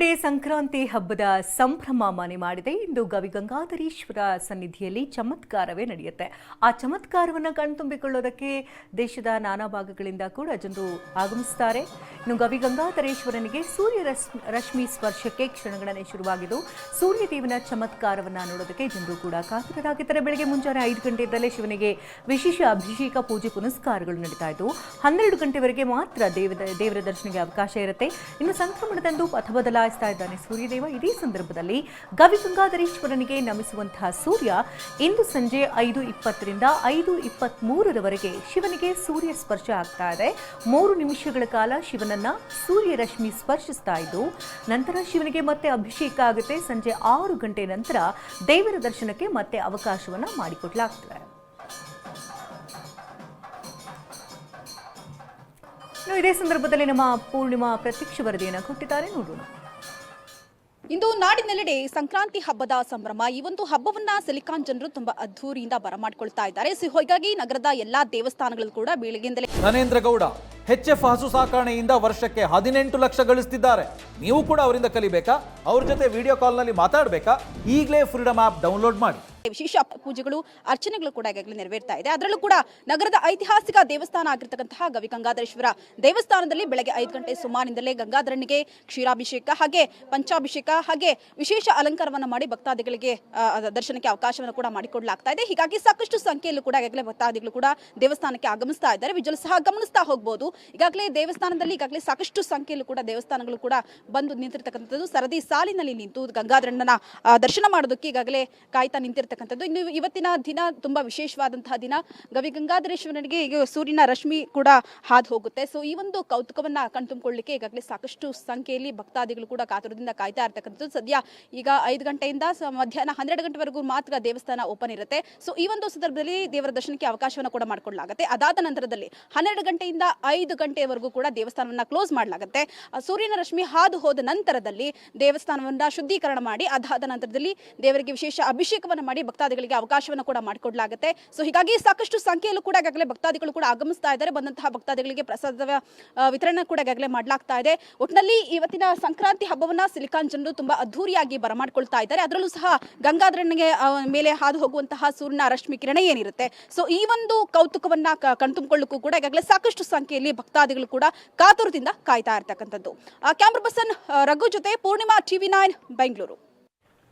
ನಾಡಿನೆಲ್ಲೆಡೆ ಸಂಕ್ರಾಂತಿ ಹಬ್ಬದ ಸಂಭ್ರಮ ಮನೆ ಮಾಡಿದೆ. ಇಂದು ಗವಿಗಂಗಾಧರೀಶ್ವರ ಸನ್ನಿಧಿಯಲ್ಲಿ ಚಮತ್ಕಾರವೇ ನಡೆಯುತ್ತೆ. ಆ ಚಮತ್ಕಾರವನ್ನು ಕಣ್ತುಂಬಿಕೊಳ್ಳೋದಕ್ಕೆ ದೇಶದ ನಾನಾ ಭಾಗಗಳಿಂದ ಕೂಡ ಜನರು ಆಗಮಿಸ್ತಾರೆ. ಇನ್ನು ಗವಿಗಂಗಾಧರೇಶ್ವರನಿಗೆ ಸೂರ್ಯ ರಶ್ಮಿ ಸ್ಪರ್ಶಕ್ಕೆ ಕ್ಷಣಗಳನ್ನೇ ಶುರುವಾಗಿದ್ದು, ಸೂರ್ಯದೇವನ ಚಮತ್ಕಾರವನ್ನ ನೋಡೋದಕ್ಕೆ ಜನರು ಕೂಡ ಕಾತುರರಾಗಿದ್ದಾರೆ ಬೆಳಗ್ಗೆ ಮುಂಜಾನೆ ಐದು ಗಂಟೆಯಿಂದಲೇ ಶಿವನಿಗೆ ವಿಶೇಷ ಅಭಿಷೇಕ, ಪೂಜೆ, ಪುನಸ್ಕಾರಗಳು ನಡೀತಾ ಇದ್ದು, ಹನ್ನೆರಡು ಗಂಟೆವರೆಗೆ ಮಾತ್ರ ದೇವದ, ದೇವರ ದರ್ಶನಕ್ಕೆ ಅವಕಾಶ ಇರುತ್ತೆ. ಇನ್ನು ಸಂಕ್ರಮಣದಂದು ಪಥ ಬದಲಾಯಿಸ್ತಾ ಇದ್ದಾನೆ ಸೂರ್ಯದೇವ. ಇದೇ ಸಂದರ್ಭದಲ್ಲಿ ಗವಿಗಂಗಾಧರೇಶ್ವರನಿಗೆ ನಮಿಸುವಂತಹ ಸೂರ್ಯ ಇಂದು ಸಂಜೆ ಐದು ಇಪ್ಪತ್ತರಿಂದ ಐದು ಇಪ್ಪತ್ಮೂರರವರೆಗೆ ಶಿವನಿಗೆ ಸೂರ್ಯ ಸ್ಪರ್ಶ ಆಗ್ತಾ ಇದೆ. ಮೂರು ನಿಮಿಷಗಳ ಕಾಲ ಶಿವನನ್ನ ಸೂರ್ಯ ರಶ್ಮಿ ಸ್ಪರ್ಶಿಸ್ತಾ ಇದ್ದು, ನಂತರ ಶಿವನಿಗೆ ಮತ್ತೆ ಅಭಿಷೇಕ ಆಗುತ್ತೆ. ಸಂಜೆ ಆರು ಗಂಟೆ ನಂತರ ದೇವರ ದರ್ಶನಕ್ಕೆ ಮತ್ತೆ ಅವಕಾಶವನ್ನ ಮಾಡಿಕೊಡ್ಲಾಗ್ತದೆ. ಇದೇ ಸಂದರ್ಭದಲ್ಲಿ ನಮ್ಮ ಪೂರ್ಣಿಮಾ ಪ್ರತ್ಯಕ್ಷ ವರದಿಯನ್ನು ಕೊಟ್ಟಿದ್ದಾರೆ. ನೋಡೋಣ. ಇಂದು ನಾಡಿನೆಲ್ಲೆಡೆ ಸಂಕ್ರಾಂತಿ ಹಬ್ಬದ ಸಂಭ್ರಮ. ಈ ಒಂದು ಹಬ್ಬವನ್ನ ಸಿಲಿಕಾನ್ ಜನರು ತುಂಬಾ ಅದ್ಧೂರಿಯಿಂದ ಬರಮಾಡ್ಕೊಳ್ತಾ ಇದ್ದಾರೆ. ಸೊ, ಹೀಗಾಗಿ ನಗರದ ಎಲ್ಲಾ ದೇವಸ್ಥಾನಗಳಲ್ಲೂ ಕೂಡ ಬೆಳಗ್ಗೆಯಿಂದಲೇ ನರೇಂದ್ರ ಗೌಡ ಎಚ್ ಹಸು ಸಾಕಾಣೆಯಿಂದ ವರ್ಷಕ್ಕೆ ಹದಿನೆಂಟು ಲಕ್ಷ ಗಳಿಸ್ತಿದ್ದಾರೆ. ನೀವು ಕೂಡ ಅವರಿಂದ ಕಲಿಬೇಕಾ? ಅವ್ರ ಜೊತೆ ವಿಡಿಯೋ ಕಾಲ್ನಲ್ಲಿ ಮಾತಾಡಬೇಕಾ? ಈಗಲೇ ಫ್ರೀಡಮ್ ಆಪ್ ಡೌನ್ಲೋಡ್ ಮಾಡಿ. ವಿಶೇಷ ಪೂಜೆಗಳು, ಅರ್ಚನೆಗಳು ಕೂಡ ಈಗಾಗಲೇ ನೆರವೇರ್ತಾ ಇದೆ. ಅದರಲ್ಲೂ ಕೂಡ ನಗರದ ಐತಿಹಾಸಿಕ ದೇವಸ್ಥಾನ ಆಗಿರ್ತಕ್ಕಂತಹ ಗವಿಗಂಗಾಧರೇಶ್ವರ ದೇವಸ್ಥಾನದಲ್ಲಿ ಬೆಳಗ್ಗೆ ಐದು ಗಂಟೆ ಸುಮಾರಿನಿಂದಲೇ ಗಂಗಾಧರನಿಗೆ ಕ್ಷೀರಾಭಿಷೇಕ ಹಾಗೆ ಪಂಚಾಭಿಷೇಕ ಹಾಗೆ ವಿಶೇಷ ಅಲಂಕಾರವನ್ನು ಮಾಡಿ ಭಕ್ತಾದಿಗಳಿಗೆ ದರ್ಶನಕ್ಕೆ ಅವಕಾಶವನ್ನು ಕೂಡ ಮಾಡಿಕೊಡಲಾಗ್ತಾ ಇದೆ. ಹೀಗಾಗಿ ಸಾಕಷ್ಟು ಸಂಖ್ಯೆಯಲ್ಲೂ ಕೂಡ ಈಗಾಗಲೇ ಭಕ್ತಾದಿಗಳು ಕೂಡ ದೇವಸ್ಥಾನಕ್ಕೆ ಆಗಮಿಸ್ತಾ ಇದ್ದಾರೆ. ಸಹ ಗಮನಿಸ್ತಾ ಹೋಗ್ಬೋದು. ಈಗಾಗಲೇ ದೇವಸ್ಥಾನದಲ್ಲಿ ಈಗಾಗಲೇ ಸಾಕಷ್ಟು ಸಂಖ್ಯೆಯಲ್ಲೂ ಕೂಡ ದೇವಸ್ಥಾನಗಳು ಕೂಡ ಬಂದು ನಿಂತಿರ್ತಕ್ಕಂಥದ್ದು. ಸರದಿ ಸಾಲಿನಲ್ಲಿ ನಿಂತು ಗಂಗಾಧರಣ್ಣನ ದರ್ಶನ ಮಾಡೋದಕ್ಕೆ ಈಗಾಗಲೇ ಕಾಯ್ತಾ ನಿಂತಿರ್ತಕ್ಕಂಥದ್ದು. ಇನ್ನು ಇವತ್ತಿನ ದಿನ ತುಂಬಾ ವಿಶೇಷವಾದಂತಹ ದಿನ. ಗವಿ ಗಂಗಾಧರೇಶ್ವರನಿಗೆ ಈಗ ಸೂರ್ಯನ ರಶ್ಮಿ ಕೂಡ ಹಾದು ಹೋಗುತ್ತೆ. ಸೊ ಈ ಒಂದು ಕೌತುಕವನ್ನ ಕಣ್ತುಂಬಿಕೊಳ್ಳಿಕ್ಕೆ ಈಗಾಗಲೇ ಸಾಕಷ್ಟು ಸಂಖ್ಯೆಯಲ್ಲಿ ಭಕ್ತಾದಿಗಳು ಕೂಡ ಕಾತುರದಿಂದ ಕಾಯ್ತಾ ಇರ್ತಕ್ಕಂಥದ್ದು. ಸದ್ಯ ಈಗ ಐದು ಗಂಟೆಯಿಂದ ಮಧ್ಯಾಹ್ನ ಹನ್ನೆರಡು ಗಂಟೆವರೆಗೂ ಮಾತ್ರ ದೇವಸ್ಥಾನ ಓಪನ್ ಇರುತ್ತೆ. ಸೊ ಈ ಒಂದು ಸಂದರ್ಭದಲ್ಲಿ ದೇವರ ದರ್ಶನಕ್ಕೆ ಅವಕಾಶವನ್ನು ಕೂಡ ಮಾಡಿಕೊಳ್ಳಲಾಗುತ್ತೆ ಅದಾದ ನಂತರದಲ್ಲಿ ಹನ್ನೆರಡು ಗಂಟೆಯಿಂದ ಐದು ಗಂಟೆವರೆಗೂ ಕೂಡ ದೇವಸ್ಥಾನವನ್ನ ಕ್ಲೋಸ್ ಮಾಡಲಾಗುತ್ತೆ. ಸೂರ್ಯನ ರಶ್ಮಿ ಹಾದು ಹೋದ ನಂತರದಲ್ಲಿ ದೇವಸ್ಥಾನವನ್ನ ಶುದ್ಧೀಕರಣ ಮಾಡಿ ಅದಾದ ನಂತರದಲ್ಲಿ ದೇವರಿಗೆ ವಿಶೇಷ ಅಭಿಷೇಕವನ್ನು ಮಾಡಿ ಭಕ್ತಾದಿಗಳಿಗೆ ಅವಕಾಶವನ್ನು ಕೂಡ ಮಾಡಿಕೊಡಲಾಗುತ್ತೆ. ಸೊ ಹೀಗಾಗಿ ಸಾಕಷ್ಟು ಸಂಖ್ಯೆಯಲ್ಲೂ ಕೂಡ ಈಗಾಗಲೇ ಭಕ್ತಾದಿಗಳು ಕೂಡ ಆಗಮಿಸ್ತಾ ಇದ್ದಾರೆ. ಬಂದಂತಹ ಭಕ್ತಾದಿಗಳಿಗೆ ಪ್ರಸಾದದ ಆ, ವಿತರಣೆ ಕೂಡ ಈಗಾಗಲೇ ಮಾಡಲಾಗ್ತಾ ಇದೆ. ಒಟ್ಟಿನಲ್ಲಿ ಇವತ್ತಿನ ಸಂಕ್ರಾಂತಿ ಹಬ್ಬವನ್ನ ಸಿಲಿಕಾನ್ ಜನರು ತುಂಬಾ ಅದ್ಧೂರಿಯಾಗಿ ಬರಮಾಡ್ಕೊಳ್ತಾ ಇದ್ದಾರೆ. ಅದರಲ್ಲೂ ಸಹ ಗಂಗಾಧರನಿಗೆ ಮೇಲೆ ಹಾದು ಹೋಗುವಂತಹ ಸೂರ್ಯನ ರಶ್ಮಿ ಕಿರಣ ಏನಿರುತ್ತೆ? ಸೊ ಈ ಒಂದು ಕೌತುಕವನ್ನ ಕಣ್ತುಂಬಿಕೊಳ್ಳಕ್ಕೂ ಕೂಡ ಈಗಾಗಲೇ ಸಾಕಷ್ಟು ಸಂಖ್ಯೆಯಲ್ಲಿ ಭಕ್ತಾದಿಗಳು ಕೂಡ ಕಾತುರದಿಂದ ಕಾಯ್ತಾ ಇರ್ತಕ್ಕಂಥದ್ದು. ಕ್ಯಾಮ್ರಾ ಪರ್ಸನ್ ರಘು ಜೊತೆ ಪೂರ್ಣಿಮಾ ಟಿವಿ ನೈನ್ ಬೆಂಗಳೂರು.